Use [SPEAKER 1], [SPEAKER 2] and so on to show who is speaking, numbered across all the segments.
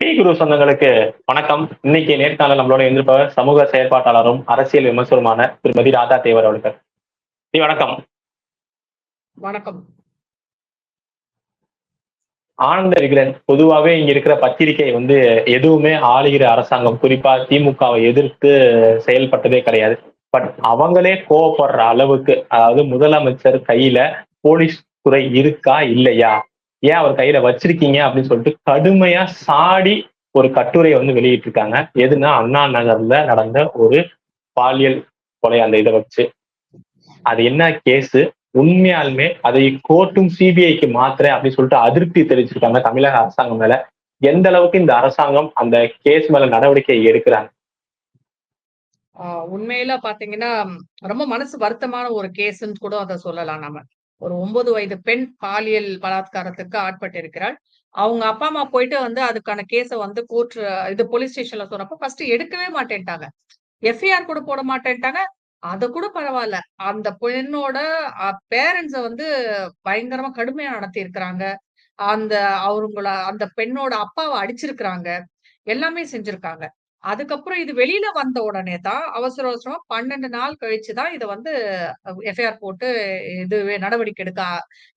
[SPEAKER 1] D குரு சொந்தங்களுக்கு வணக்கம். இன்னைக்கு நேர்காணல் நம்மளோட இருந்திருப்பவர் சமூக செயற்பாட்டாளரும் அரசியல் விமர்சனமான திருமதி ராதா தேவர் அவர்கள். டி வணக்கம்.
[SPEAKER 2] வணக்கம்.
[SPEAKER 1] ஆனந்த விகடன் பொதுவாகவே இங்க இருக்கிற பத்திரிகை வந்து எதுவுமே ஆளுகிற அரசாங்கம் குறிப்பா திமுகவை எதிர்த்து செயல்பட்டதே கிடையாது. பட் அவங்களே கோவப்படுற அளவுக்கு அதாவது முதலமைச்சர் கையில போலீஸ் துறை இருக்கா இல்லையா? ஏன் அவர் கையில வச்சிருக்கீங்க அப்படின்னு சொல்லிட்டு கடுமையா சாடி ஒரு கட்டுரையை வந்து வெளியிட்டு இருக்காங்க எதுனா அண்ணா நகர்ல நடந்த ஒரு பாலியல் கொலை அந்த இதை வச்சு. அது என்ன கேஸ்? உண்மையாலுமே அதை கோர்ட்டும் சிபிஐக்கு மாத்திரை அப்படின்னு சொல்லிட்டு அதிருப்தி தெரிவிச்சிருக்காங்க தமிழக அரசாங்கம் மேல. எந்த அளவுக்கு இந்த அரசாங்கம் அந்த கேஸ் மேல நடவடிக்கை எடுக்கிறாங்க?
[SPEAKER 2] உண்மையில பாத்தீங்கன்னா ரொம்ப மனசு வருத்தமான ஒரு கேஸ்ன்னு கூட அதை சொல்லலாம் நம்ம ஒரு ஒன்பது வயது பெண் பாலியல் பலாத்காரத்துக்கு ஆட்பட்டு இருக்கிறாள் அவங்க அப்பா அம்மா போயிட்டு வந்து அதுக்கான கேஸை வந்து கோர்ட் இது போலீஸ் ஸ்டேஷன்ல சொன்னப்போ ஃபர்ஸ்ட் எடுக்கவே மாட்டேன்ட்டாங்க. எஃப்ஐஆர் கூட போட மாட்டேன்ட்டாங்க. அது கூட பரவாயில்ல. அந்த பெண்ணோட பேரண்ட்ஸ வந்து பயங்கரமா கடுமையா நடத்தி இருக்கிறாங்க அந்த அவங்கள அந்த பெண்ணோட அப்பாவை அடிச்சிருக்கிறாங்க. எல்லாமே செஞ்சிருக்காங்க. அதுக்கப்புறம் இது வெளியில வந்த உடனே தான் அவசர அவசரமா பன்னெண்டு நாள் கழிச்சுதான் இதை வந்து எஃப்ஐஆர் போட்டு இது நடவடிக்கை எடுக்க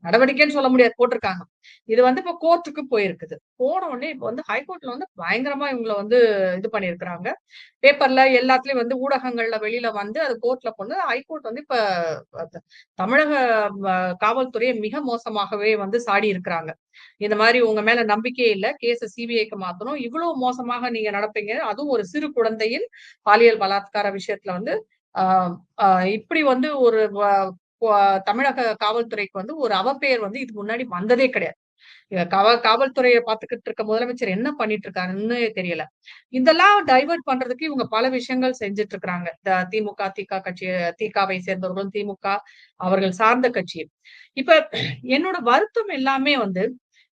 [SPEAKER 2] நடவடிக்கைன்னு சொல்ல முடியாது போட்டிருக்காங்க. இது வந்து இப்ப கோர்ட்டுக்கு போயிருக்குது. போன உடனே இப்ப வந்து ஹைகோர்ட்ல வந்து பயங்கரமா இவங்களை வந்து இது பண்ணிருக்கிறாங்க பேப்பர்ல எல்லாத்துலயும் வந்து ஊடகங்கள்ல வெளியில வந்து அது கோர்ட்ல போனது ஹைகோர்ட் வந்து இப்ப தமிழக காவல்துறையை மிக மோசமாகவே வந்து சாடி இருக்கிறாங்க இந்த மாதிரி உங்க மேல நம்பிக்கையே இல்ல கேஸ சிபிஐக்கு மாத்தணும். இவ்வளவு மோசமாக நீங்க நடப்பீங்க. அதுவும் ஒரு சிறு குழந்தையின் பாலியல் பலாத்கார விஷயத்துல வந்து ஆஹ் இப்படி வந்து ஒரு தமிழக காவல்துறைக்கு வந்து ஒரு அவப்பெயர் வந்து இதுக்கு முன்னாடி வந்ததே கிடையாது. கவ காவல்துறையை பார்த்துக்கிட்டு இருக்க முதலமைச்சர் என்ன பண்ணிட்டு இருக்காருன்னு தெரியல. இதெல்லாம் டைவெர்ட் பண்றதுக்கு இவங்க பல விஷயங்கள் செஞ்சுட்டு இருக்கிறாங்க. திமுக திக கட்சி திகாவை சேர்ந்தவர்களும் திமுக அவர்கள் சார்ந்த கட்சி இப்ப என்னோட வருத்தம் எல்லாமே வந்து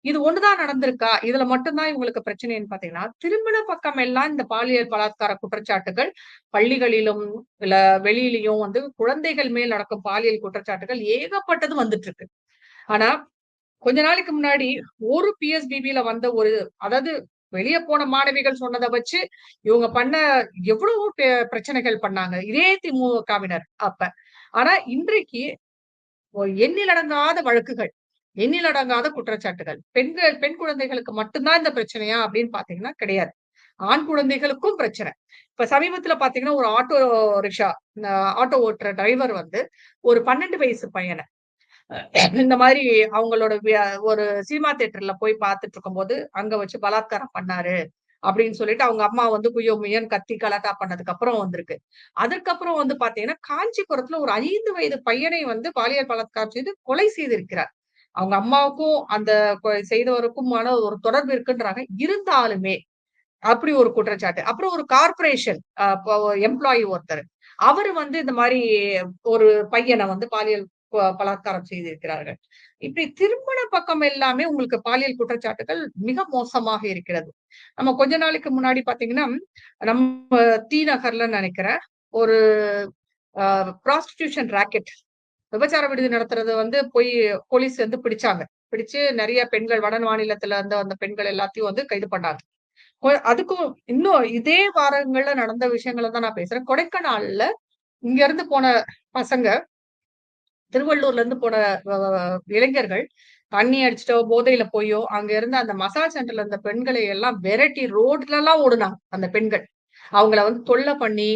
[SPEAKER 2] இது ஒண்ணுதான் நடந்திருக்கா? இதுல மட்டும்தான் இவங்களுக்கு பிரச்சனைன்னு பாத்தீங்கன்னா திருமண பக்கம் எல்லாம் இந்த பாலியல் பலாத்கார குற்றச்சாட்டுகள் பள்ளிகளிலும் இல்ல வெளியிலையும் வந்து குழந்தைகள் மேல் நடக்கும் பாலியல் குற்றச்சாட்டுகள் ஏகப்பட்டது வந்துட்டு இருக்கு ஆனா கொஞ்ச நாளைக்கு முன்னாடி ஒரு பிஎஸ்பிபில வந்த ஒரு அதாவது வெளியே போன மாணவிகள் சொன்னதை வச்சு இவங்க பண்ண எவ்வளவு பிரச்சனைகள் பண்ணாங்க. இதே திமுகவினர் அப்ப. ஆனா இன்றைக்கு எண்ணிலடங்காத வழக்குகள். எண்ணிலடங்காத குற்றச்சாட்டுகள். பெண்கள் பெண் குழந்தைகளுக்கு மட்டும்தான் இந்த பிரச்சனையா அப்படின்னு பாத்தீங்கன்னா கிடையாது. ஆண் குழந்தைகளுக்கும் பிரச்சனை. இப்ப சமீபத்துல பாத்தீங்கன்னா ஒரு ஆட்டோ ரிக்ஷா ஆட்டோ ஓட்டுற டிரைவர் வந்து ஒரு பன்னெண்டு வயசு பையனை இந்த மாதிரி அவங்களோட ஒரு சினிமா தேட்டர்ல போய் பார்த்துட்டு இருக்கும்போது அங்க வச்சு பலாத்காரம் பண்ணாரு அப்படின்னு சொல்லிட்டு அவங்க அம்மா வந்து குய்யோ முயன் கத்தி கலாட்டா பண்ணதுக்கு அப்புறம் வந்திருக்கு. அதுக்கப்புறம் வந்து பாத்தீங்கன்னா காஞ்சிபுரத்துல ஒரு ஐந்து வயது பையனை வந்து பாலியல் பலாத்காரம் செய்து கொலை செய்திருக்கிறார். அவங்க அம்மாவுக்கும் அந்த செய்தவருக்குமான ஒரு தொடர்பு இருக்குன்றாங்க. இருந்தாலுமே அப்படி ஒரு குற்றச்சாட்டு. அப்புறம் ஒரு கார்பரேஷன் எம்ப்ளாயி ஒருத்தர். அவரு வந்து இந்த மாதிரி ஒரு பையனை வந்து பாலியல் பலாத்காரம் செய்திருக்கிறார்கள். இப்படி திருமண பக்கம் எல்லாமே உங்களுக்கு பாலியல் குற்றச்சாட்டுகள் மிக மோசமாக இருக்கிறது. நம்ம கொஞ்ச நாளைக்கு முன்னாடி பாத்தீங்கன்னா நம்ம தி நகர்ல நினைக்கிறேன் ஒரு ப்ராஸ்டிடியூஷன் ராக்கெட் விபச்சார விடுதி நடத்துறது வந்து போய் போலீஸ் வந்து பிடிச்சாங்க. பிடிச்சு நிறைய பெண்கள் வட மாநிலத்துல இருந்த அந்த பெண்கள் எல்லாத்தையும் வந்து கைது பண்ணாங்க. அதுக்கும் இன்னும் இதே வாரங்கள்ல நடந்த விஷயங்களை தான் நான் பேசுறேன். கொடைக்கானல்ல இங்க இருந்து போன பசங்க திருவள்ளூர்ல இருந்து போன இளைஞர்கள் தண்ணி அடிச்சிட்டோ போதையில போயோ அங்க இருந்து அந்த மசாஜ் சென்டர்ல இருந்த பெண்களை எல்லாம் விரட்டி ரோட்ல எல்லாம் ஓடுனாங்க அந்த பெண்கள். அவங்கள வந்து தொல்லை பண்ணி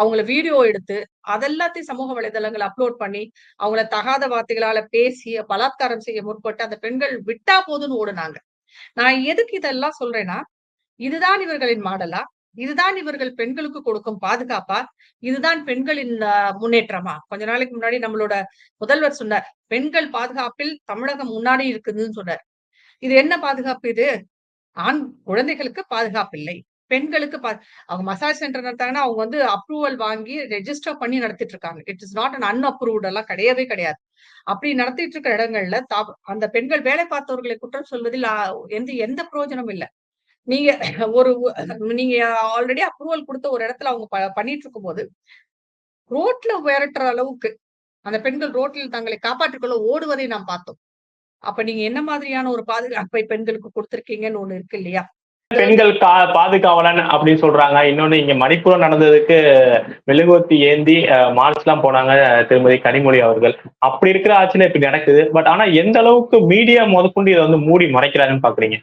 [SPEAKER 2] அவங்கள வீடியோ எடுத்து அதெல்லாத்தையும் சமூக வலைதளங்கள் அப்லோட் பண்ணி அவங்கள தகாத வார்த்தைகளால பேசி பலாத்காரம் செய்ய முற்பட்டு அந்த பெண்கள் விட்டா போதுன்னு ஓடுனாங்க. நான் எதுக்கு இதெல்லாம் சொல்றேன்னா இதுதான் இவர்களின் மாடலா? இதுதான் இவர்கள் பெண்களுக்கு கொடுக்கும் பாதுகாப்பா? இதுதான் பெண்களின் முன்னேற்றமா? கொஞ்ச நாளைக்கு முன்னாடி நம்மளோட முதல்வர் சொன்னார் பெண்கள் பாதுகாப்பில் தமிழகம் முன்னாடி இருக்குதுன்னு சொன்னார். இது என்ன பாதுகாப்பு இது? ஆண் குழந்தைகளுக்கு பாதுகாப்பு இல்லை. பெண்களுக்கு அவங்க மசாஜ் சென்டர் நடத்தாங்கன்னா அவங்க வந்து அப்ரூவல் வாங்கி ரெஜிஸ்டர் பண்ணி நடத்திட்டு இருக்காங்க it is not an unapproved எல்லாம் கிடையவே கிடையாது. அப்படி நடத்திட்டு இருக்கிற இடங்கள்ல அந்த பெண்கள் வேலை பார்த்தவர்களை குற்றம் சொல்வதில் எந்த எந்த பிரயோஜனமும் இல்லை. நீங்க ஒரு நீங்க ஆல்ரெடி அப்ரூவல் கொடுத்த ஒரு இடத்துல அவங்க பண்ணிட்டு இருக்கும் போது ரோட்ல விரட்டுற அளவுக்கு அந்த பெண்கள் ரோட்டில் தங்களை காப்பாற்றிக்கொள்ள ஓடுவதை நாம் பார்த்தோம். அப்ப நீங்க என்ன மாதிரியான ஒரு பாதுகாப்பை பெண்களுக்கு கொடுத்திருக்கீங்கன்னு ஒண்ணு இருக்கு இல்லையா?
[SPEAKER 1] பெண்கள் கா பாதுகாவலன் அப்படின்னு சொல்றாங்க. இன்னொன்னு இங்க மணிப்பூரம் நடந்ததுக்கு மெழுகுவர்த்தி ஏந்தி மார்ச் எல்லாம் போனாங்க திருமதி கனிமொழி அவர்கள். அப்படி இருக்கிற ஆட்சியில இப்படி நடக்குது. பட் ஆனா எந்த அளவுக்கு மீடியா முதற்கொண்டு இதை வந்து மூடி மறைக்கிறாங்கன்னு பாக்குறீங்க?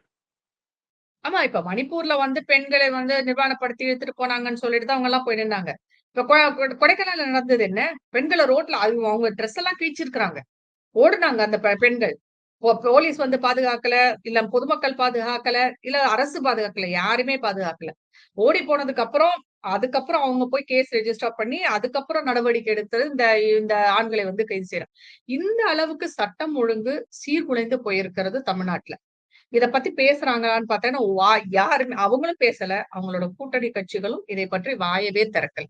[SPEAKER 2] ஆமா இப்ப மணிப்பூர்ல வந்து பெண்களை வந்து நிர்வாணப்படுத்தி எடுத்துட்டு போனாங்கன்னு சொல்லிட்டு தான் அவங்க எல்லாம் போய் நின்னாங்க இப்ப கொ- கொடைக்கானல்ல நடந்தது என்ன? பெண்களை ரோட்ல அவங்க அவங்க ட்ரெஸ் எல்லாம் கிழிச்சிருக்கிறாங்க. ஓடுனாங்க அந்த பெண்கள். போலீஸ் வந்து பாதுகாக்கல இல்ல பொதுமக்கள் பாதுகாக்கல இல்ல அரசு பாதுகாக்கல யாருமே பாதுகாக்கல. ஓடி போனதுக்கு அப்புறம் அதுக்கப்புறம் அவங்க போய் கேஸ் ரெஜிஸ்டர் பண்ணி அதுக்கப்புறம் நடவடிக்கை எடுத்தது இந்த இந்த ஆண்களை வந்து கைது செய்யறாங்க. இந்த அளவுக்கு சட்டம் ஒழுங்கு சீர்குலைந்து போயிருக்கிறது தமிழ்நாட்டுல. இத பத்தி பேசுறாங்களான்னு பார்த்தேன்னா யாருமே அவங்களும் பேசல. அவங்களோட கூட்டணி கட்சிகளும் இதை பற்றி வாயவே திறக்கல.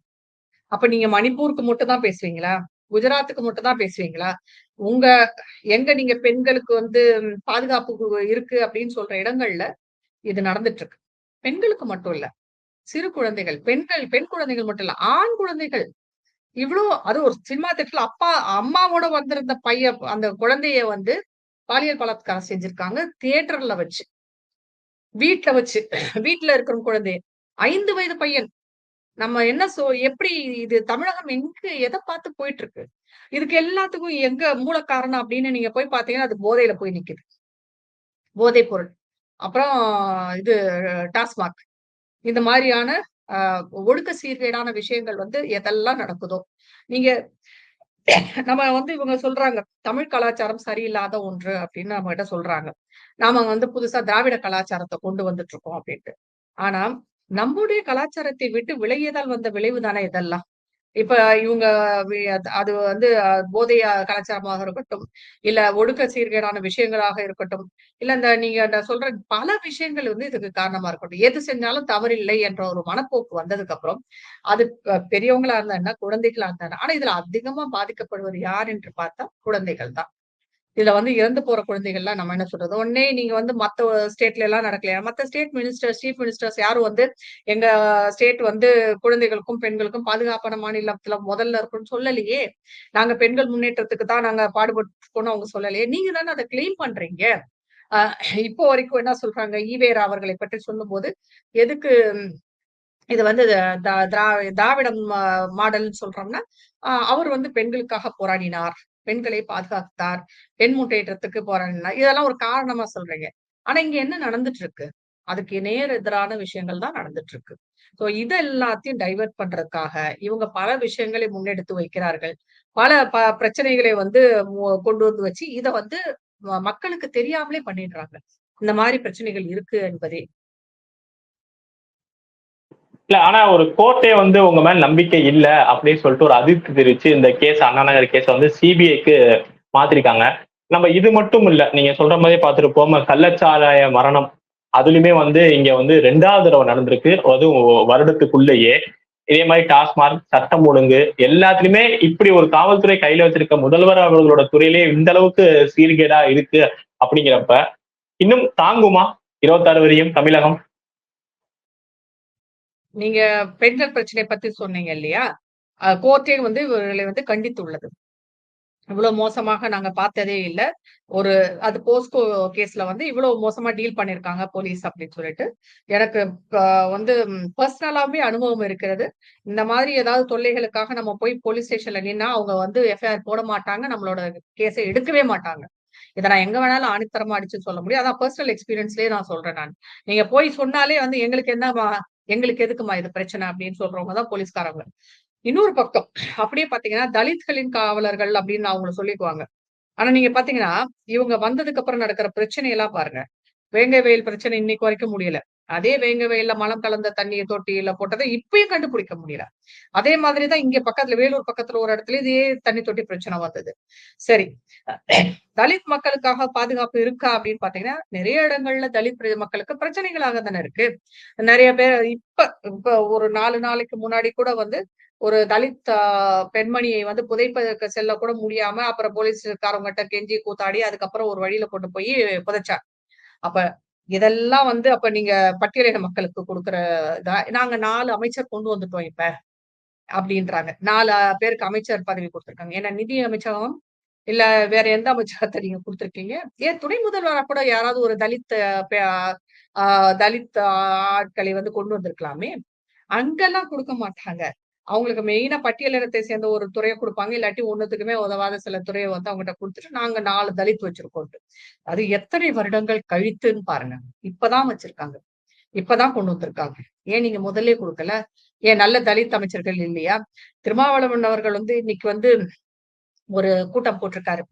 [SPEAKER 2] அப்ப நீங்க மணிப்பூருக்கு மட்டும் தான் பேசுவீங்களா? குஜராத்துக்கு மட்டும் தான் பேசுவீங்களா? உங்க எங்க நீங்க பெண்களுக்கு வந்து பாதுகாப்பு இருக்கு அப்படின்னு சொல்ற இடங்கள்ல இது நடந்துட்டு இருக்கு பெண்களுக்கு மட்டும் இல்ல. சிறு குழந்தைகள் பெண்கள் பெண் குழந்தைகள் மட்டும் இல்ல ஆண் குழந்தைகள். இவ்வளவு அது ஒரு சினிமா திட்டத்துல அப்பா அம்மாவோட வந்திருந்த பைய அந்த குழந்தைய வந்து பாலியல் பலாத்காரம் செஞ்சிருக்காங்க தியேட்டர்ல வச்சு. வீட்டுல வச்சு வீட்டுல இருக்கிற குழந்தைய. ஐந்து வயது பையன். நம்ம என்ன சோ எப்படி இது தமிழகம் எங்க எதை பார்த்து போயிட்டு இருக்கு இதுக்கு எல்லாத்துக்கும் எங்க மூல காரணம் அப்படின்னு நீங்க போய் பாத்தீங்கன்னா அது போதையில போய் நிக்குது. போதை பொருள். அப்புறம் இது டாஸ்மாக். இந்த மாதிரியான ஆஹ், ஒழுக்க சீர்கேடான விஷயங்கள் வந்து எதெல்லாம் நடக்குதோ. நீங்க நம்ம வந்து இவங்க சொல்றாங்க தமிழ் கலாச்சாரம் சரியில்லாத ஒன்று அப்படின்னு நம்ம கிட்ட சொல்றாங்க. நாம வந்து புதுசா திராவிட கலாச்சாரத்தை கொண்டு வந்துட்டு இருக்கோம் அப்படின்ட்டு. ஆனா நம்முடைய கலாச்சாரத்தை விட்டு விலகியதால் வந்த விளைவு தானே இதெல்லாம்? இப்ப இவங்க அது வந்து போதைய கலாச்சாரமாக இருக்கட்டும் இல்ல ஒடுக்க சீர்கேடான விஷயங்களாக இருக்கட்டும் இல்ல இந்த நீங்க சொல்ற பல விஷயங்கள் வந்து இதுக்கு காரணமா இருக்கட்டும். எது செஞ்சாலும் தவறில்லை என்ற ஒரு மனப்போக்கு வந்ததுக்கு அப்புறம் அது பெரியவங்களா இருந்தா என்ன குழந்தைகளா இருந்தா ஆனா இதுல அதிகமா பாதிக்கப்படுவது யார் என்று பார்த்தா குழந்தைகள் தான். இதுல வந்து இறந்து போற குழந்தைகள்லாம் நம்ம என்ன சொல்றது? உடனே நீங்க வந்து மத்த ஸ்டேட்ல எல்லாம் நடக்கலையா? மத்த ஸ்டேட் மினிஸ்டர் சீஃப் மினிஸ்டர்ஸ் யாரும் வந்து எங்க ஸ்டேட் வந்து குழந்தைகளுக்கும் பெண்களுக்கும் பாதுகாப்பான மாநிலத்துல முதல்ல இருக்கும்னு சொல்லலையே. நாங்க பெண்கள் முன்னேற்றத்துக்கு தான் நாங்க பாடுபட்டுருக்கோம்னு அவங்க சொல்லலையே. நீங்க தானே அதை கிளைம் பண்றீங்க. இப்போ வரைக்கும் என்ன சொல்றாங்க? ஈவேரா அவர்களை பற்றி சொல்லும்போது எதுக்கு இது வந்து திராவிடம் மாடல்னு சொல்றோம்னா அவர் வந்து பெண்களுக்காக போராடினார். பெண்களை பாதுகாத்தார் பெண் முட்டையேற்றத்துக்கு போறாங்கன்னா இதெல்லாம் ஒரு காரணமா சொல்றீங்க. ஆனா இங்க என்ன நடந்துட்டு இருக்கு அதுக்கு நேர் எதிரான விஷயங்கள் தான் நடந்துட்டு இருக்கு ஸோ இது எல்லாத்தையும் டைவர்ட் பண்றதுக்காக இவங்க பல விஷயங்களை முன்னெடுத்து வைக்கிறார்கள். பல ப பிரச்சனைகளை வந்து கொண்டு வந்து வச்சு இத வந்து ம- மக்களுக்கு தெரியாமலே பண்ணிடுறாங்க. இந்த மாதிரி பிரச்சனைகள் இருக்கு என்பதே.
[SPEAKER 1] இல்ல ஆனா ஒரு கோர்ட்டே வந்து உங்க மேல நம்பிக்கை இல்ல அப்படின்னு சொல்லிட்டு ஒரு அதிருப்தி தெரிவிச்சு இந்த கேஸ் அண்ணா நகர் கேஸ் வந்து சிபிஐக்கு மாத்திருக்காங்க. நம்ம இது மட்டும் இல்ல நீங்க சொல்ற மாதிரி பார்த்துருப்போம் கள்ளச்சாராய மரணம். அதுலயுமே வந்து இங்க வந்து ரெண்டாவது தடவை நடந்திருக்கு. அதுவும் வருடத்துக்குள்ளேயே. இதே மாதிரி டாஸ்மார்க் சட்டம் ஒழுங்கு எல்லாத்துலயுமே இப்படி ஒரு காவல்துறை கையில வச்சிருக்க முதல்வர் அவர்களோட துறையிலே இந்த அளவுக்கு சீர்கேடா இருக்கு அப்படிங்கிறப்ப இன்னும் தாங்குமா? இருபத்தாறு வரையும் தமிழகம்.
[SPEAKER 2] நீங்க பெண்கள் பிரச்சனை பத்தி சொன்னீங்க இல்லையா? கோர்ட்டே வந்து இவர்களை வந்து கண்டித்துள்ளது. இவ்வளவு மோசமாக நாங்க பார்த்ததே இல்ல. ஒரு அது போஸ்கோ கேஸ்ல வந்து இவ்வளவு மோசமா டீல் பண்ணிருக்காங்க போலீஸ் அப்படின்னு சொல்லிட்டு. எனக்கு வந்து பர்சனலாவே அனுபவம் இருக்கிறது. இந்த மாதிரி ஏதாவது தொல்லைகளுக்காக நம்ம போய் போலீஸ் ஸ்டேஷன்ல நின்னா அவங்க வந்து எஃப்ஐஆர் போட மாட்டாங்க நம்மளோட கேஸை எடுக்கவே மாட்டாங்க. இதை நான் எங்க வேணாலும் ஆணித்தரமா அடிச்சு சொல்ல முடியும். அதான் பர்சனல் எக்ஸ்பீரியன்ஸ்லயே நான் சொல்றேன் நான். நீங்க போய் சொன்னாலே வந்து எங்களுக்கு என்ன எங்களுக்கு எதுக்குமா இது பிரச்சனை அப்படின்னு சொல்றவங்க தான் போலீஸ்காரங்க. இன்னொரு பக்கம் அப்படியே பாத்தீங்கன்னா தலித்களின் காவலர்கள் அப்படின்னு அவங்கள சொல்லிக்குவாங்க. ஆனா நீங்க பாத்தீங்கன்னா இவங்க வந்ததுக்கு அப்புறம் நடக்கிற பிரச்சனை எல்லாம் பாருங்க. வேங்கை வயல் பிரச்சனை இன்னைக்கு வரைக்கும் முடியல. அதே வேங்க வயல்ல மலம் கலந்த தண்ணியை தொட்டியில போட்டதை இப்பயும் கண்டுபிடிக்க முடியல. அதே மாதிரிதான் இங்க பக்கத்துல வேலூர் பக்கத்துல ஒரு இடத்துல இதே தண்ணி தொட்டி பிரச்சனை வந்தது. சரி தலித் மக்களுக்காக பாதுகாப்பு இருக்கா அப்படின்னு பாத்தீங்கன்னா நிறைய இடங்கள்ல தலித் மக்களுக்கு பிரச்சனைகளாக தானே இருக்கு. நிறைய பேர் இப்ப இப்ப ஒரு நாலு நாளைக்கு முன்னாடி கூட வந்து ஒரு தலித் ஆஹ், பெண்மணியை வந்து புதைப்பதற்கு செல்ல கூட முடியாம அப்புறம் போலீஸ்காரவங்ககிட்ட கெஞ்சி கூத்தாடி அதுக்கப்புறம் ஒரு வழியில கொண்டு போய் புதைச்சார் அப்ப இதெல்லாம் வந்து அப்ப நீங்க பட்டியலின மக்களுக்கு கொடுக்குற இதா நாங்க நாலு அமைச்சர் கொண்டு வந்துட்டோம் இப்ப அப்படின்றாங்க. நாலு பேருக்கு அமைச்சர் பதவி கொடுத்துருக்காங்க. ஏன்னா நிதி அமைச்சகம் இல்ல வேற எந்த அமைச்சகத்தை நீங்க கொடுத்துருக்கீங்க? ஏன் துணை முதல்வரா கூட யாராவது ஒரு தலித் ஆஹ் தலித் ஆட்களை வந்து கொண்டு வந்திருக்கலாமே? அங்கெல்லாம் கொடுக்க மாட்டாங்க. அவங்களுக்கு மெயினா பட்டியலினத்தை சேர்ந்த ஒரு துறையை கொடுப்பாங்க. இல்லாட்டி ஒண்ணுத்துக்குமே உதவாத சில துறையை வந்து அவங்ககிட்ட கொடுத்துட்டு நாங்க நாலு தலித் வச்சிருக்கோம் அது எத்தனை வருடங்கள் கழித்துன்னு பாருங்க. இப்பதான் வச்சிருக்காங்க. இப்பதான் கொண்டு வந்திருக்காங்க. ஏன் நீங்க முதல்ல கொடுக்கல? ஏன் நல்ல தலித் அமைச்சர்கள் இல்லையா? திருமாவளவன் அவர்கள் வந்து இன்னைக்கு வந்து ஒரு கூட்டம் போட்டிருக்காரு.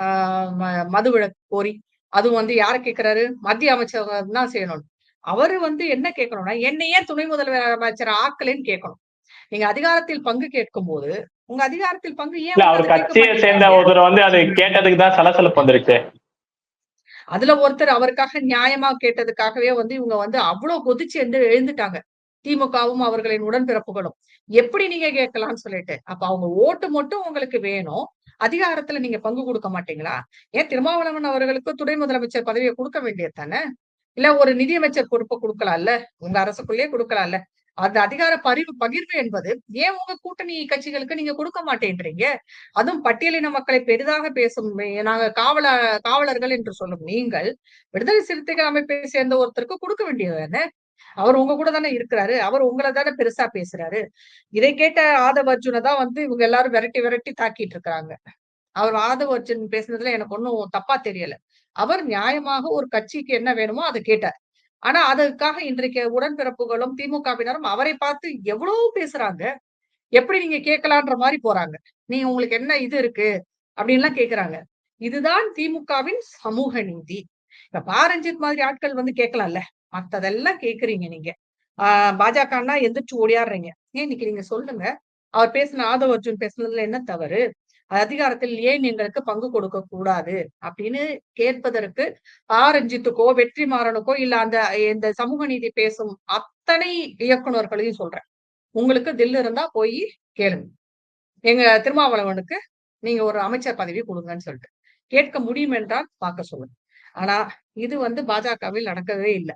[SPEAKER 2] ஆஹ் மதுவிலக்கு கோரி. அதுவும் வந்து யார கேட்கிறாரு? மத்திய அமைச்சர் தான் செய்யணும். அவரு வந்து என்ன கேட்கணும்னா என்னையே துணை முதல்வர் அமைச்சர் ஆக்கலைன்னு கேட்கணும். நீங்க அதிகாரத்தில் பங்கு கேட்கும் போது உங்க அதிகாரத்தில் பங்கு ஏன்
[SPEAKER 1] அவர் கட்சியை சேர்ந்த ஒருத்தர் வந்து அது கேட்டதுக்கு தான் சலசலப்பு வந்துருச்சு.
[SPEAKER 2] அதுல ஒருத்தர் அவருக்காக நியாயமா கேட்டதுக்காகவே வந்து இவங்க வந்து அவ்வளவு கொதிச்சு என்று எழுந்துட்டாங்க. திமுகவும் அவர்களின் உடன்பிறப்புகளும். எப்படி நீங்க கேட்கலாம்னு சொல்லிட்டு அப்ப அவங்க ஓட்டு மட்டும் உங்களுக்கு வேணும். அதிகாரத்துல நீங்க பங்கு கொடுக்க மாட்டீங்களா? ஏன் திருமாவளவன் அவர்களுக்கு துணை முதலமைச்சர் பதவியை கொடுக்க வேண்டியது தானே? இல்ல ஒரு நிதியமைச்சர் பொறுப்பை கொடுக்கலாம்ல? உங்க அரசுக்குள்ளேயே கொடுக்கலாம்ல? அந்த அதிகார பரிவு பகிர்வு என்பது ஏன் உங்க கூட்டணி கட்சிகளுக்கு நீங்க கொடுக்க மாட்டேன்றீங்க? அதுவும் பட்டியலின மக்களை பெரிதாக பேசும் நாங்க காவல காவலர்கள் என்று சொல்லும் நீங்கள் விடுதலை சிறுத்தைகள் அமைப்பை சேர்ந்த ஒருத்தருக்கு கொடுக்க வேண்டியது அவர் உங்க கூட தானே இருக்கிறாரு. அவர் உங்களை தானே பெருசா பேசுறாரு. இதை கேட்ட ஆதவ அர்ஜுனை தான் வந்து இவங்க எல்லாரும் விரட்டி விரட்டி தாக்கிட்டு இருக்கிறாங்க. அவர் ஆதவ அர்ஜுன் பேசுனதுல எனக்கு ஒன்னும் தப்பா தெரியல. அவர் நியாயமாக ஒரு கட்சிக்கு என்ன வேணுமோ அதை கேட்டார். ஆனா அதுக்காக இன்றைக்கு உடன்பிறப்புகளும் திமுகவினரும் அவரை பார்த்து எவ்வளவு பேசுறாங்க? எப்படி நீங்க கேட்கலான்ற மாதிரி போறாங்க. நீங்க உங்களுக்கு என்ன இது இருக்கு? அப்படின்லாம் கேக்குறாங்க. இதுதான் திமுகவின் சமூக நீதி. இப்ப பாரஞ்சித் மாதிரி ஆட்கள் வந்து கேட்கலாம்ல. மத்ததெல்லாம் கேக்குறீங்க நீங்க. ஆஹ் பாஜகன்னா எந்திரிச்சு ஓடியாடுறீங்க. ஏன் இன்னைக்கு நீங்க சொல்லுங்க. அவர் பேசின ஆதவ அர்ஜுன் பேசுனதுல என்ன தவறு? அதிகாரத்தில் ஏன் எங்களுக்கு பங்கு கொடுக்க கூடாது? அப்படின்னு கேட்பதற்கு ஆரஞ்சித்துக்கோ வெற்றிமாறனுக்கோ இல்ல அந்த இந்த சமூக நீதி பேசும் அத்தனை இயக்குநர்களையும் சொல்றேன். உங்களுக்கு தில் இருந்தா போய் கேளுங்க. எங்க திருமாவளவனுக்கு நீங்க ஒரு அமைச்சர் பதவி கொடுங்கன்னு சொல்லிட்டு. கேட்க முடியும் என்றால் பார்க்க சொல்லுங்க. ஆனா இது வந்து பாஜகவில் நடக்கவே இல்லை.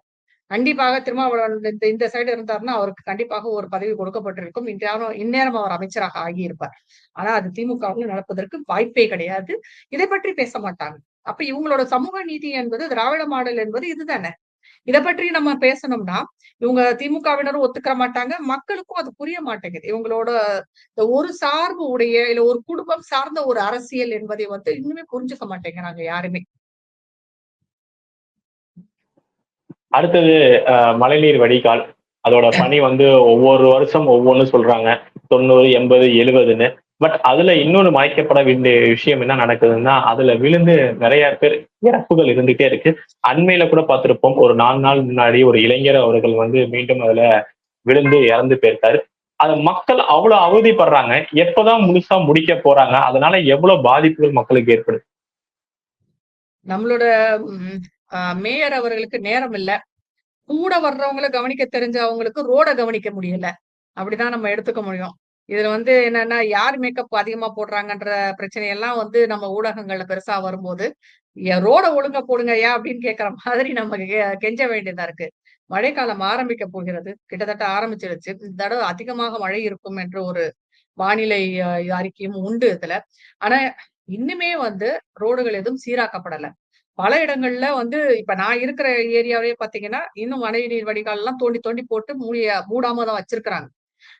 [SPEAKER 2] கண்டிப்பாக திருமாவளவன் இந்த இந்த சைடு இருந்தாருன்னா அவருக்கு கண்டிப்பாக ஒரு பதவி கொடுக்கப்பட்டிருக்கும். இந்நேரம் இந்நேரம் அவர் அமைச்சராக ஆகியிருப்பார். ஆனா அது திமுகவில் நடப்பதற்கு வாய்ப்பே கிடையாது. இதை பற்றி பேச மாட்டாங்க. அப்ப இவங்களோட சமூக நீதி என்பது திராவிட மாடல் என்பது இதுதானே? இதை பற்றி நம்ம பேசணும்னா இவங்க திமுகவினரும் ஒத்துக்கிற மாட்டாங்க மக்களுக்கும் அது புரிய மாட்டேங்குது. இவங்களோட இந்த ஒரு சார்பு உடைய இல்ல ஒரு குடும்பம் சார்ந்த ஒரு அரசியல் என்பதை வந்து இன்னுமே புரிஞ்சுக்க மாட்டேங்கிறாங்க யாருமே.
[SPEAKER 1] அடுத்தது மழைநீர் வடிகால். அதோட பணி வந்து ஒவ்வொரு வருஷம் ஒவ்வொன்னு சொல்றாங்க. தொண்ணூறு எண்பது எழுபதுன்னு. பட் அதுல இன்னொன்று மறைக்கப்பட வேண்டிய விஷயம் என்ன நடக்குதுன்னா அதுல விழுந்து நிறைய பேர் இறப்புகள் இருந்துகிட்டே இருக்கு. அண்மையில கூட பார்த்திருப்போம். ஒரு நாலு நாள் முன்னாடி ஒரு இளைஞர் அவர்கள் வந்து மீண்டும் அதுல விழுந்து இறந்து போயிருக்காரு. அது மக்கள் அவ்வளவு அவதிப்படுறாங்க. எப்பதான் முழுசா முடிக்க போறாங்க? அதனால எவ்வளவு பாதிப்புகள் மக்களுக்கு ஏற்படுது?
[SPEAKER 2] நம்மளோட மேயர் அவர்களுக்கு நேரம் இல்ல. கூட வர்றவங்களை கவனிக்க தெரிஞ்சவங்களுக்கு ரோட கவனிக்க முடியல. அப்படிதான் நம்ம எடுத்துக்க முடியும். இதுல வந்து என்னன்னா யார் மேக்கப் அதிகமா போடுறாங்கன்ற பிரச்சனையெல்லாம் வந்து நம்ம ஊடகங்கள்ல பெருசா வரும்போது ரோட ஒழுங்க போடுங்க ஏன்? அப்படின்னு கேக்குற மாதிரி நம்ம கெஞ்ச வேண்டியதா இருக்கு. மழைக்காலம் ஆரம்பிக்க போகிறது. கிட்டத்தட்ட ஆரம்பிச்சிருச்சு. இந்த தடவை அதிகமாக மழை இருக்கும் என்ற ஒரு வானிலை அறிக்கையும் உண்டு இதுல. ஆனா இன்னுமே வந்து ரோடுகள் எதுவும் சீராக்கப்படல. பல இடங்கள்ல வந்து இப்ப நான் இருக்கிற ஏரியாவே பாத்தீங்கன்னா இன்னும் மழை நீர் வடிகால் எல்லாம் தோண்டி தோண்டி போட்டு மூடிய மூடாம தான் வச்சிருக்கிறாங்க.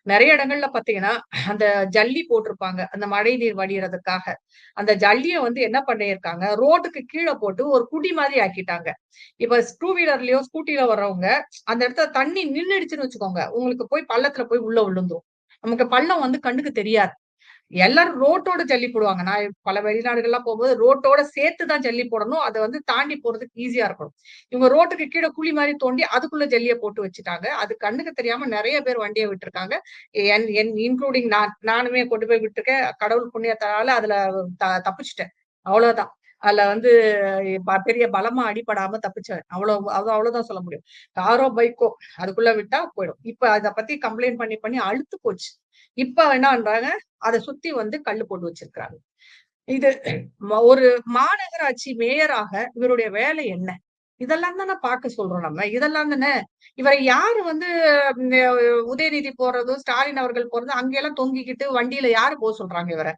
[SPEAKER 2] நிறைய இடங்கள்ல பாத்தீங்கன்னா அந்த ஜல்லி போட்டிருப்பாங்க அந்த மழை நீர் வடிகிறதுக்காக அந்த ஜல்லிய வந்து என்ன பண்ணியிருக்காங்க ரோட்டுக்கு கீழே போட்டு ஒரு குடி மாதிரி ஆக்கிட்டாங்க. இப்ப டூ வீலர்லயோ ஸ்கூட்டில வர்றவங்க அந்த இடத்துல தண்ணி நின்றுடுச்சுன்னு வச்சுக்கோங்க. உங்களுக்கு போய் பள்ளத்துல போய் உள்ள விழுந்துரும். நமக்கு பள்ளம் வந்து கண்ணுக்கு தெரியாது. எல்லாரும் ரோட்டோட ஜல்லி போடுவாங்க. நான் பல வெளிநாடுகள்லாம் போகும்போது ரோட்டோட சேர்த்து தான் ஜல்லி போடணும். அதை வந்து தாண்டி போறதுக்கு ஈஸியா இருக்கணும். இவங்க ரோட்டுக்கு கீழே குழி மாதிரி தோண்டி அதுக்குள்ள ஜல்லியை போட்டு வச்சுட்டாங்க. அது கண்ணுக்கு தெரியாம நிறைய பேர் வண்டியை விட்டுருக்காங்க. என் என் இன்க்ளூடிங் நான் நானுமே கொண்டு போய் விட்டுருக்கேன். கடவுள் புண்ணியத்தால அதுல த தப்பிச்சிட்டேன். அவ்வளவுதான். அதுல வந்து பெரிய பலமா அடிப்படாம தப்பிச்சவன். அவ்வளவு அது அவ்வளவுதான் சொல்ல முடியும். காரோ பைக்கோ அதுக்குள்ள விட்டா போயிடும். இப்ப அதை பத்தி கம்ப்ளைண்ட் பண்ணி பண்ணி அழுத்து போச்சு. இப்ப என்ன பண்றாங்க? அதை சுத்தி வந்து கல்லு போட்டு வச்சிருக்கிறாங்க. இது ஒரு மாநகராட்சி மேயராக இவருடைய வேலை என்ன? இதெல்லாம் தானே பார்க்க சொல்றோம் நம்ம. இதெல்லாம் தானே? இவரை யாரு வந்து உதயநிதி போறதும் ஸ்டாலின் அவர்கள் போறதும் அங்கெல்லாம் தொங்கிக்கிட்டு வண்டியில யாரு போக சொல்றாங்க இவரை?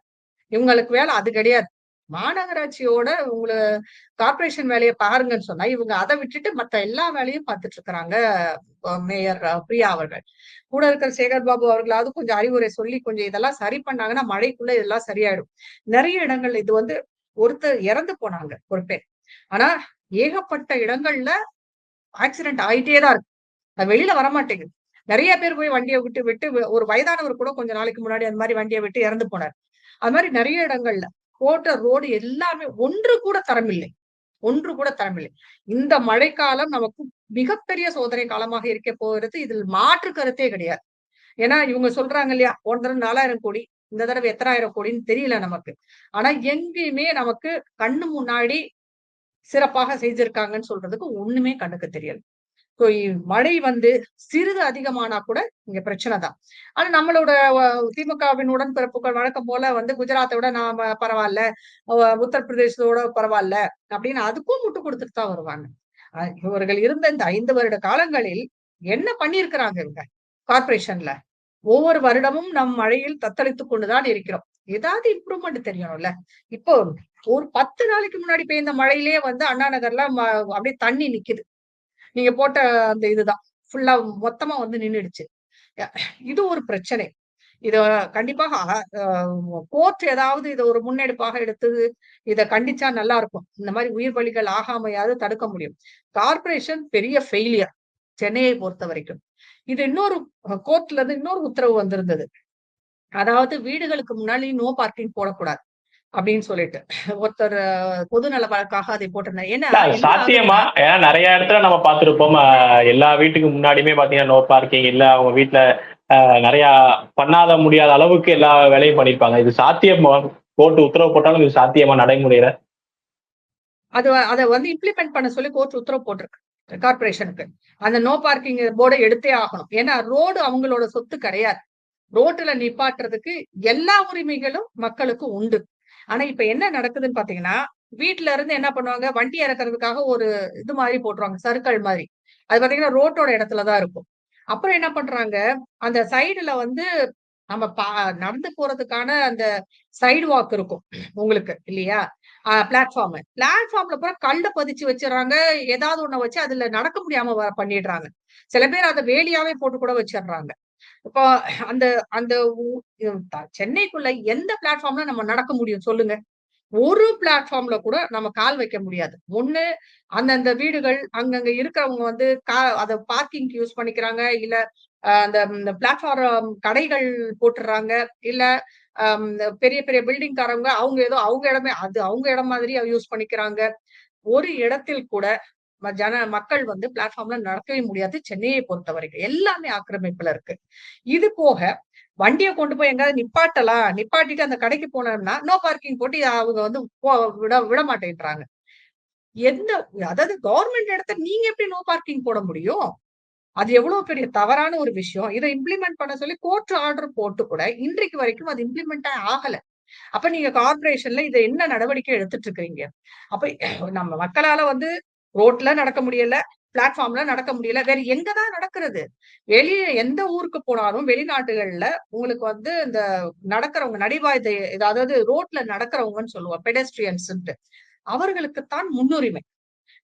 [SPEAKER 2] இவங்களுக்கு வேலை அது கிடையாது. மாநகராட்சியோட உங்களை கார்ப்பரேஷன் வேலையை பாருங்கன்னு சொன்னா, இவங்க அதை விட்டுட்டு மத்த எல்லா வேலையும் பார்த்துட்டு இருக்கிறாங்க. மேயர் பிரியா அவர்கள். கூட இருக்கிற சேகர் பாபு அவர்களாவது கொஞ்சம் அறிவுரை சொல்லி கொஞ்சம் இதெல்லாம் சரி பண்ணாங்கன்னா, மழைக்குள்ள இதெல்லாம் சரியாயிடும். நிறைய இடங்கள்ல இது வந்து ஒருத்தர் இறந்து போனாங்க ஒரு பேர் ஆனா ஏகப்பட்ட இடங்கள்ல ஆக்சிடென்ட் ஆயிட்டே தான் இருக்கு. அது வெளியில வரமாட்டேங்குது. நிறைய பேர் போய் வண்டியை விட்டு விட்டு ஒரு வயதானவர் கூட கொஞ்ச நாளைக்கு முன்னாடி அந்த மாதிரி வண்டியை விட்டு இறந்து போனார். அது மாதிரி நிறைய இடங்கள்ல கோட்டை ரோடு எல்லாமே ஒன்று கூட தரமில்லை. ஒன்று கூட தரமில்லை. இந்த மழைக்காலம் நமக்கு மிகப்பெரிய சோதனை காலமாக இருக்க போகிறது. இதில் மாற்று கருத்தே கிடையாது. ஏன்னா இவங்க சொல்றாங்க இல்லையா? ஒரு தடவை நாலாயிரம் கோடி. இந்த தடவை எத்தனாயிரம் கோடின்னு தெரியல நமக்கு. ஆனா எங்கேயுமே நமக்கு கண்ணு முன்னாடி சிறப்பாக செய்திருக்காங்கன்னு சொல்றதுக்கு ஒண்ணுமே கண்ணுக்கு தெரியல. மழை வந்து சிறிது அதிகமானா கூட இங்க பிரச்சனை தான். ஆனா நம்மளோட திமுகவின் திமுகவின் உடன்பிறப்புகள் வழக்கம் போல வந்து குஜராத்தை விட நாம பரவாயில்ல உத்தரப்பிரதேசத்தோட பரவாயில்ல அப்படின்னு அதுக்கும் முட்டு கொடுத்துட்டு தான் வருவாங்க. இவர்கள் இருந்த இந்த ஐந்து வருட காலங்களில் என்ன பண்ணியிருக்கிறாங்க இவங்க? கார்ப்பரேஷன்ல. ஒவ்வொரு வருடமும் நம் மழையில் தத்தளித்துக் கொண்டுதான் இருக்கிறோம். ஏதாவது இம்ப்ரூவ்மெண்ட் தெரியணும்ல. இப்போ ஒரு 10 நாளைக்கு முன்னாடி பெய்ந்த மழையிலேயே வந்து அண்ணா நகர்ல ம அப்படியே தண்ணி நிக்குது. நீங்க போட்ட அந்த இதுதான். ஃபுல்லா மொத்தமா வந்து நின்னுடுச்சு. இது ஒரு பிரச்சனை. இத கண்டிப்பாக கோர்ட் ஏதாவது இதை ஒரு முன்னெடுப்பாக எடுத்து இத கண்டிச்சா நல்லா இருக்கும். இந்த மாதிரி உயிர் பலிகள் ஆகாமையாவது தடுக்க முடியும். கார்ப்பரேஷன் பெரிய ஃபெயிலியர். சென்னையை பொறுத்த வரைக்கும் இது இன்னொரு கோர்ட்ல இருந்து இன்னொரு உத்தரவு வந்திருந்தது. அதாவது வீடுகளுக்கு முன்னாடி நோ பார்க்கிங் போடக்கூடாது. அப்படின்னு சொல்லிட்டு. ஒருத்தர் பொது நல வழக்காக அதை போட்டிருந்தார். ஏன்னா
[SPEAKER 1] சாத்தியமா? ஏன்னா நெறைய இடத்துல நம்ம பார்த்திருப்போம். அ எல்லா வீட்டுக்கு முன்னாடியுமே பார்த்தீங்கன்னா, நோ பார்க்கிங் இல்ல அவங்க வீட்ல அ நெறையா பண்ணாத முடியாத அளவுக்கு எல்லா வேலையும் பண்ணியிருப்பாங்க. இது சாத்தியமா? கோர்ட் உத்தரவு போட்டாலும் இது சாத்தியமா நடைமுறையில?
[SPEAKER 2] அது அத வந்து இம்ப்ளிமெண்ட் பண்ண சொல்லி கோர்ட் உத்தரவு போட்டிருக்கு. கார்ப்பரேஷனுக்கு. அந்த நோ பார்க்கிங் போர்ட எடுத்தே ஆகணும். ஏன்னா ரோடு அவங்களோட சொத்து கிடையாது. ரோட்டுல நிப்பாட்டுறதுக்கு எல்லா உரிமைகளும் மக்களுக்கு உண்டு. ஆனா இப்ப என்ன நடக்குதுன்னு பாத்தீங்கன்னா வீட்ல இருந்து என்ன பண்ணுவாங்க, வண்டி இறக்குறதுக்காக ஒரு இது மாதிரி போட்டுருவாங்க. சர்க்கிள் மாதிரி அது பாத்தீங்கன்னா ரோட்டோட இடத்துல தான் இருக்கும். அப்புறம் என்ன பண்றாங்க, அந்த சைடுல வந்து நம்ம பா நடந்து போறதுக்கான அந்த சைடு வாக் இருக்கும். உங்களுக்கு இல்லையா? பிளாட்ஃபார்ம். பிளாட்ஃபார்ம்ல பூரா கல்ல பதிச்சு வச்சிடறாங்க ஏதாவது ஒண்ண வச்சு அதுல நடக்க முடியாம பண்ணிடுறாங்க. சில பேர் அதை வேலியாவே போட்டு கூட வச்சிடுறாங்க இப்போ அந்த அந்த சென்னைக்குள்ள எந்த பிளாட்ஃபார்ம்ல நம்ம நடக்க முடியும் சொல்லுங்க? ஒரு பிளாட்ஃபார்ம்ல கூட நம்ம கால் வைக்க முடியாது. ஒண்ணு அந்தந்த வீடுகள் அங்கங்க இருக்கிறவங்க வந்து கா அத பார்க்கிங்க்கு யூஸ் பண்ணிக்கிறாங்க. இல்ல அந்த பிளாட்ஃபார்ம் கடைகள் போட்டுர்றாங்க. இல்ல அம் பெரிய பெரிய பில்டிங்காரங்க அவங்க ஏதோ அவங்க இடமே அது அவங்க இடம் மாதிரி யூஸ் பண்ணிக்கிறாங்க. ஒரு இடத்தில் கூட ஜன மக்கள் வந்து பிளாட்ஃபார்ம்ல நடக்கவே முடியாது. சென்னையை பொறுத்த வரைக்கும் எல்லாமே ஆக்கிரமிப்புல இருக்கு. இது போக வண்டிய கொண்டு போய் எங்காவது நிப்பாட்டலாம். நிப்பாட்டிட்டு அந்த கடைக்கு போனோம்னா, நோ பார்க்கிங் போட்டு அவங்க வந்து போ விட விட மாட்டேன்றாங்க. எந்த அதாவது கவர்மெண்ட் இடத்த நீங்க எப்படி நோ பார்க்கிங் போட முடியும்? அது எவ்வளவு பெரிய தவறான ஒரு விஷயம். இதை இம்ப்ளிமெண்ட் பண்ண சொல்லி கோர்ட் ஆர்டர் போட்டு கூட இன்றைக்கு வரைக்கும் அது இம்ப்ளிமெண்டே ஆகல. அப்ப நீங்க கார்பரேஷன்ல இத என்ன நடவடிக்கை எடுத்துட்டு இருக்கிறீங்க? அப்ப நம்ம மக்களால வந்து ரோட்ல நடக்க முடியல, பிளாட்ஃபார்ம்ல நடக்க முடியல. வேற எங்கதான் நடக்கிறது? வெளிய எந்த ஊருக்கு போனாலும் வெளிநாட்டுகள்ல உங்களுக்கு வந்து இந்த நடக்கிறவங்க நடைபாதை அதாவது ரோட்ல நடக்கிறவங்கன்னு சொல்லுவோம். பெடஸ்ட்ரியன்ஸ்ன்ட்டு. அவர்களுக்கு தான் முன்னுரிமை.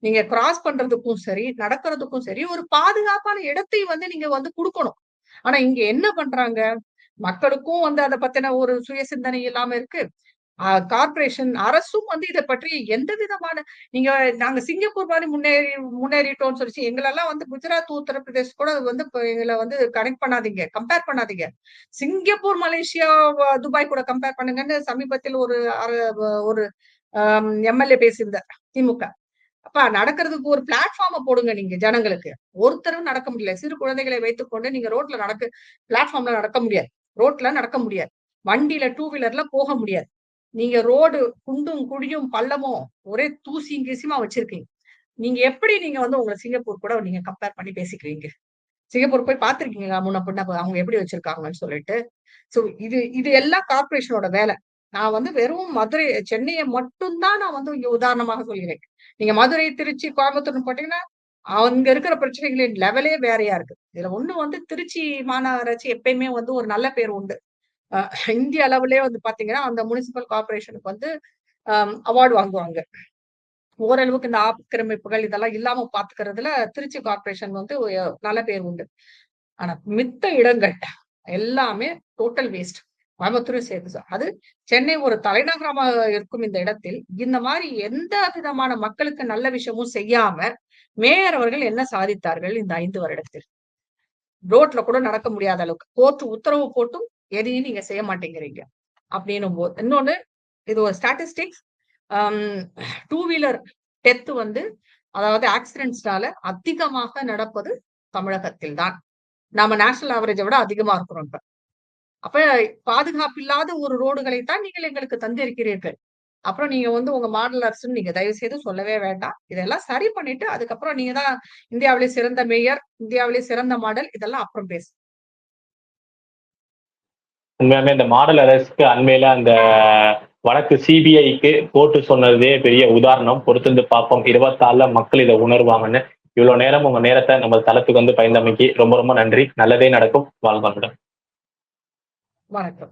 [SPEAKER 2] நீங்க கிராஸ் பண்றதுக்கும் சரி, நடக்கிறதுக்கும் சரி, ஒரு பாதுகாப்பான இடத்தை வந்து நீங்க வந்து குடுக்கணும். ஆனா இங்க என்ன பண்றாங்க? மக்களுக்கும் வந்து அதை பத்தின ஒரு சுய சிந்தனை இல்லாம இருக்கு. கார்பரேஷன் கார்ப்பரேஷன் அரசும் வந்து இதை பற்றி எந்த விதமான நீங்க நாங்க சிங்கப்பூர் மாதிரி முன்னேறி முன்னேறிட்டோம்னு சொல்லி எங்களெல்லாம் வந்து குஜராத், உத்தரப்பிரதேஷ் கூட வந்து எங்களை வந்து கனெக்ட் பண்ணாதீங்க. கம்பேர் பண்ணாதீங்க. சிங்கப்பூர், மலேசியா, துபாய் கூட கம்பேர் பண்ணுங்கன்னு சமீபத்தில் ஒரு ஒரு எம்.எல்.ஏ பேசியிருந்தார். திமுக. அப்பா நடக்கிறதுக்கு ஒரு பிளாட்ஃபார்ம போடுங்க நீங்க ஜனங்களுக்கு. ஒருத்தரும் நடக்க முடியல. சிறு குழந்தைகளை வைத்துக்கொண்டு நீங்க ரோட்ல நடக்க பிளாட்ஃபார்ம்ல நடக்க முடியாது. ரோட்ல நடக்க முடியாது. வண்டியில டூ வீலர்ல போக முடியாது. நீங்க ரோடு குண்டும், குழியும், பள்ளமும் ஒரே தூசியும் கீசியுமா வச்சிருக்கீங்க. நீங்க எப்படி நீங்க வந்து உங்கள சிங்கப்பூர் கூட நீங்க கம்பேர் பண்ணி பேசிக்குவீங்க? சிங்கப்பூர் போய் பார்த்திருக்கீங்களா? முன்ன பின்ன அவங்க எப்படி வச்சிருக்காங்கன்னு சொல்லிட்டு. சோ இது இது எல்லாம் கார்ப்பரேஷனோட வேலை. நான் வந்து வெறும் மதுரை சென்னையை மட்டும்தான் நான் வந்து இங்க உதாரணமாக சொல்கிறேன். நீங்க மதுரை, திருச்சி, கோயம்புத்தூர்னு போட்டீங்கன்னா, அங்க இருக்கிற பிரச்சனைகளின் லெவலே வேறையா இருக்கு. இதுல ஒண்ணு வந்து திருச்சி மாநகராட்சி எப்பயுமே வந்து ஒரு நல்ல பேர் உண்டு. இந்திய அளவுலயே வந்து பாத்தீங்கன்னா அந்த முனிசிபல் கார்ப்பரேஷனுக்கு வந்து அவார்டு வாங்குவாங்க. ஓரளவுக்கு இந்த ஆக்கிரமிப்புகள் இதெல்லாம் இல்லாம பாத்துக்கிறதுல திருச்சி கார்ப்பரேஷன் வந்து நல்ல பேர் உண்டு. ஆனா மித்த இடங்கள் எல்லாமே டோட்டல் வேஸ்ட் கோயம்புத்தூரும் சேர்த்து அது சென்னை ஒரு தலைநகரமாக இருக்கும் இந்த இடத்தில் இந்த மாதிரி எந்த விதமான மக்களுக்கு நல்ல விஷயமும் செய்யாம மேயர் அவர்கள் என்ன சாதித்தார்கள் இந்த ஐந்து வருடத்தில்? ரோட்ல கூட நடக்க முடியாத அளவுக்கு. கோர்ட் உத்தரவு போட்டும் எதையும் நீங்க செய்ய மாட்டேங்கிறீங்க. அப்படின்னும் போது இன்னொன்னு இது ஒரு ஸ்டாட்டிஸ்டிக்ஸ் டூ வீலர் டெத் வந்து அதாவது ஆக்சிடென்ட்ஸ்னால அதிகமாக நடப்பது தமிழகத்தில் தான் நாம நேஷனல் ஆவரேஜை விட அதிகமா இருக்கிறோம் இப்ப அப்ப பாதுகாப்பு இல்லாத ஒரு ரோடுகளை தான் நீங்கள் எங்களுக்கு தந்திருக்கிறீர்கள். அப்புறம் நீங்க வந்து உங்க மாடல் அரசுன்னு நீங்க தயவு செய்து சொல்லவே வேண்டாம். இதெல்லாம் சரி பண்ணிட்டு அதுக்கப்புறம் நீங்க தான் இந்தியாவிலே சிறந்த மேயர் இந்தியாவிலே சிறந்த மாடல் இதெல்லாம் அப்புறம் பேசு
[SPEAKER 1] உண்மையாலுமே இந்த மாடல் அரசுக்கு அண்மையில அந்த வழக்கு சிபிஐக்கு போட்டு சொன்னதே பெரிய உதாரணம். பொறுத்திருந்து பார்ப்போம். இருபத்தாறுல மக்கள் இதை உணர்வாங்கன்னு. இவ்வளவு நேரம் உங்க நேரத்தை நம்ம தளத்துக்கு வந்து பயந்தமைக்கு ரொம்ப ரொம்ப நன்றி. நல்லதே நடக்கும். வாழ்வாங்க
[SPEAKER 2] வணக்கம்.